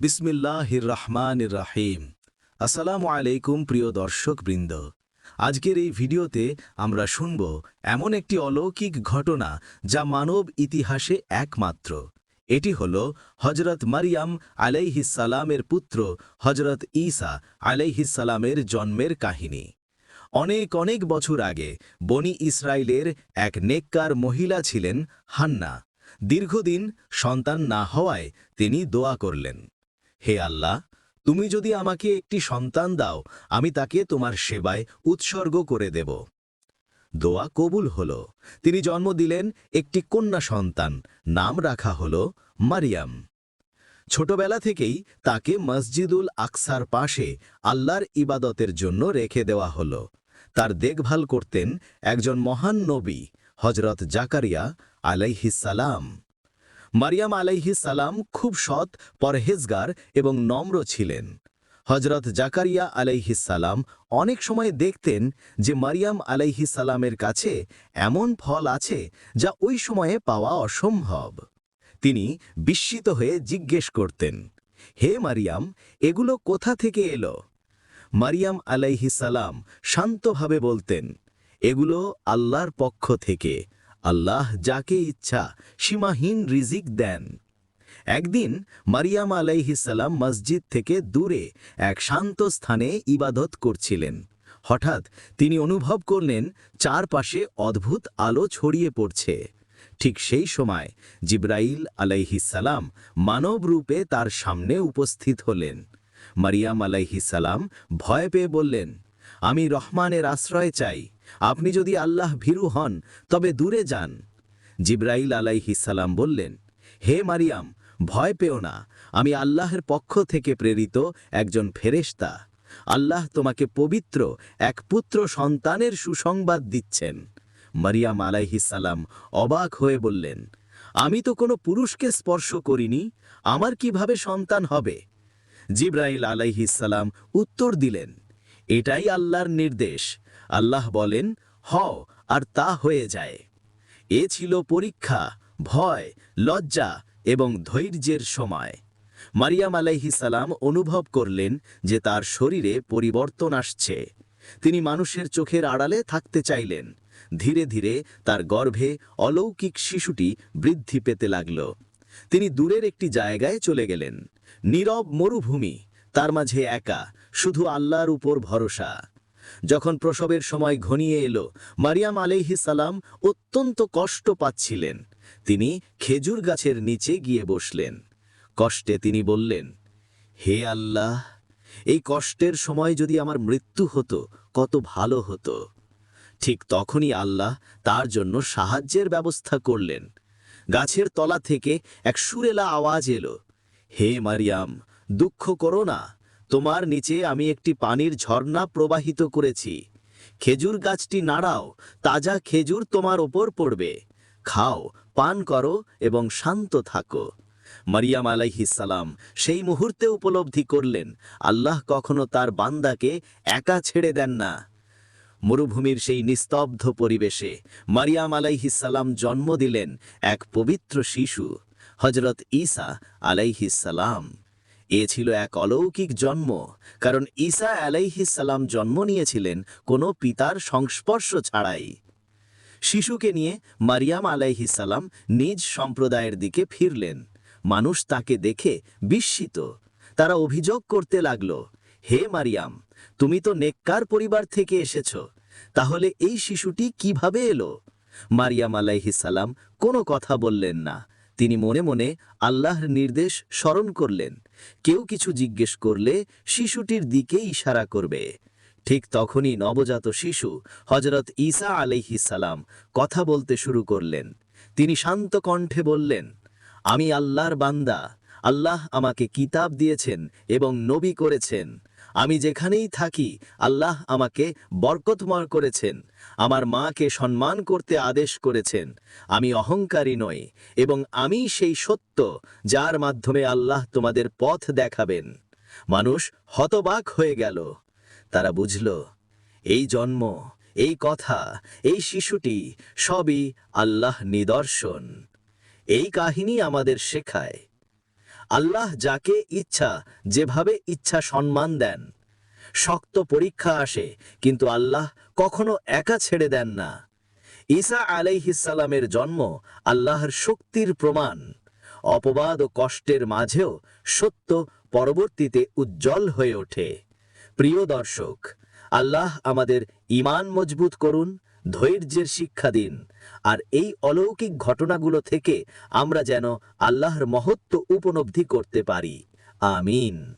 বিসমিল্লাহির রহমান রাহিম আসসালামু আলাইকুম প্রিয় দর্শক বৃন্দ আজকের এই ভিডিওতে আমরা শুনব এমন একটি অলৌকিক ঘটনা যা মানব ইতিহাসে একমাত্র। এটি হল হজরত মারিয়াম আলাইহিসালামের পুত্র হজরত ঈসা আলাইহিসালামের জন্মের কাহিনী। অনেক অনেক বছর আগে বনি ইসরায়েলের এক নেককার মহিলা ছিলেন হান্না। দীর্ঘদিন সন্তান না হওয়ায় তিনি দোয়া করলেন। হে আল্লাহ, তুমি যদি আমাকে একটি সন্তান দাও, আমি তাকে তোমার সেবায় উৎসর্গ করে দেব। দোয়া কবুল হল। তিনি জন্ম দিলেন একটি কন্যা সন্তান, নাম রাখা হল মারিয়াম। ছোটবেলা থেকেই তাকে মসজিদুল আকসার পাশে আল্লাহর ইবাদতের জন্য রেখে দেওয়া হল। তার দেখভাল করতেন একজন মহান নবী হজরত জাকারিয়া আলাইহিসালাম মারিয়াম আলাইহিস সালাম খুব সৎ, পরহেজগার এবং নম্র ছিলেন। হজরত জাকারিয়া আলাইহিস সালাম অনেক সময় দেখতেন যে মারিয়াম আলাইহিস সালামের কাছে এমন ফল আছে যা ওই সময়ে পাওয়া অসম্ভব। তিনি বিস্মিত হয়ে জিজ্ঞেস করতেন, হে মারিয়াম, এগুলো কোথা থেকে এলো? মারিয়াম আলাইহিস সালাম শান্তভাবে বলতেন, এগুলো আল্লাহর পক্ষ থেকে। আল্লাহ যাকে ইচ্ছা সীমাহীন রিজিক দেন। একদিন মারিয়াম আলাইহিসাল্লাম মসজিদ থেকে দূরে এক শান্ত স্থানে ইবাদত করছিলেন। হঠাৎ তিনি অনুভব করলেন, চারপাশে অদ্ভুত আলো ছড়িয়ে পড়ছে। ঠিক সেই সময় জিব্রাইল আলাইহিসাল্লাম মানব রূপে তার সামনে উপস্থিত হলেন। মারিয়াম আলাইহিসাল্লাম ভয় পেয়ে বললেন আমি রহমানের আশ্রয় চাই। আপনি যদি আল্লাহ ভীরু হন, তবে দূরে যান। জিব্রাইল আলাইহিসাল্লাম বললেন, হে মারিয়াম, ভয় পেও না। আমি আল্লাহর পক্ষ থেকে প্রেরিত একজন ফেরেশতা। আল্লাহ তোমাকে পবিত্র এক পুত্র সন্তানের সুসংবাদ দিচ্ছেন। মারিয়াম আলাইহিসাল্লাম অবাক হয়ে বললেন, আমি তো কোনো পুরুষকে স্পর্শ করিনি, আমার কীভাবে সন্তান হবে? জিব্রাইল আলাইহিসাল্লাম উত্তর দিলেন এটাই আল্লাহর নির্দেশ। আল্লাহ বলেন, হও, আর তা হয়ে যায়। এ ছিল পরীক্ষা, ভয়, লজ্জা এবং ধৈর্যের সময়। মারিয়াম আলাইহিসালাম অনুভব করলেন যে তার শরীরে পরিবর্তন আসছে। তিনি মানুষের চোখের আড়ালে থাকতে চাইলেন। ধীরে ধীরে তার গর্ভে অলৌকিক শিশুটি বৃদ্ধি পেতে লাগল। তিনি দূরের একটি জায়গায় চলে গেলেন। নীরব মরুভূমি, তার মাঝে একা শুধু আল্লাহর উপর ভরসা। যখন প্রসবের সময় ঘনিয়ে এলো, মারিয়াম সালাম অত্যন্ত কষ্ট পাচ্ছিলেন। তিনি খেজুর গাছের নিচে গিয়ে বসলেন। কষ্টে তিনি বললেন, হে আল্লাহ, এই কষ্টের সময় যদি আমার মৃত্যু হতো, কত ভালো হতো। ঠিক তখনই আল্লাহ তার জন্য সাহায্যের ব্যবস্থা করলেন। গাছের তলা থেকে এক সুরেলা আওয়াজ এলো, হে মারিয়াম, দুঃখ করো না। তোমার নিচে আমি একটি পানির ঝর্ণা প্রবাহিত করেছি। খেজুর গাছটি নাড়াও, তাজা খেজুর তোমার ওপর পড়বে। খাও, পান করো এবং শান্ত থাকো। মারিয়াম আলাইহিসালাম সেই মুহূর্তে উপলব্ধি করলেন, আল্লাহ কখনো তার বান্দাকে একা ছেড়ে দেন না। মরুভূমির সেই নিস্তব্ধ পরিবেশে মারিয়াম আলাইহিসাল্লাম জন্ম দিলেন এক পবিত্র শিশু হজরত ঈসা আলাইহিসাল্লাম এ ছিল এক অলৌকিক জন্ম, কারণ ঈসা আলাইহিসাল্লাম জন্ম নিয়েছিলেন কোনো পিতার সংস্পর্শ ছাড়াই। শিশুকে নিয়ে মারিয়াম আলাইহিসাল্লাম নিজ সম্প্রদায়ের দিকে ফিরলেন। মানুষ তাকে দেখে বিস্মিত। তারা অভিযোগ করতে লাগল, হে মারিয়াম, তুমি তো নেককার পরিবার থেকে এসেছ, তাহলে এই শিশুটি কীভাবে এলো? মারিয়াম আলাইহিসাল্লাম কোনো কথা বললেন না। তিনি মনে মনে আল্লাহর নির্দেশ স্মরণ করলেন। কেউ কিছু জিজ্ঞেস করলে শিশুটির দিকে ইশারা করবে। ঠিক তখনই নবজাত শিশু হজরত ঈসা আলাইহিসাল্লাম কথা বলতে শুরু করলেন। তিনি শান্ত কণ্ঠে বললেন, আমি আল্লাহর বান্দা। আল্লাহ আমাকে কিতাব দিয়েছেন এবং নবী করেছেন। আমি যেখানেই থাকি, আল্লাহ আমাকে বরকতময় করেছেন। আমার মাকে সম্মান করতে আদেশ করেছেন। আমি অহংকারী নই এবং আমি সেই সত্য যার মাধ্যমে আল্লাহ তোমাদের পথ দেখাবেন। মানুষ হতবাক হয়ে গেল। তারা বুঝল, এই জন্ম, এই কথা, এই শিশুটি সবই আল্লাহ নিদর্শন। এই কাহিনী আমাদের শেখায়। আল্লাহ যাকে ইচ্ছা, যেভাবে ইচ্ছা সম্মান দেন। শক্ত পরীক্ষা আসে, কিন্তু আল্লাহ কখনো একা ছেড়ে দেন না। ঈসা আলাইহিসালামের জন্ম আল্লাহর শক্তির প্রমাণ। অপবাদ ও কষ্টের মাঝেও সত্য পরবর্তীতে উজ্জ্বল হয়ে ওঠে। প্রিয় দর্শক, আল্লাহ আমাদের ইমান মজবুত করুন ধৈর্যের শিক্ষা দিন। আর এই অলৌকিক ঘটনাগুলো থেকে আমরা যেন আল্লাহর মহত্ব উপলব্ধি করতে পারি। আমিন।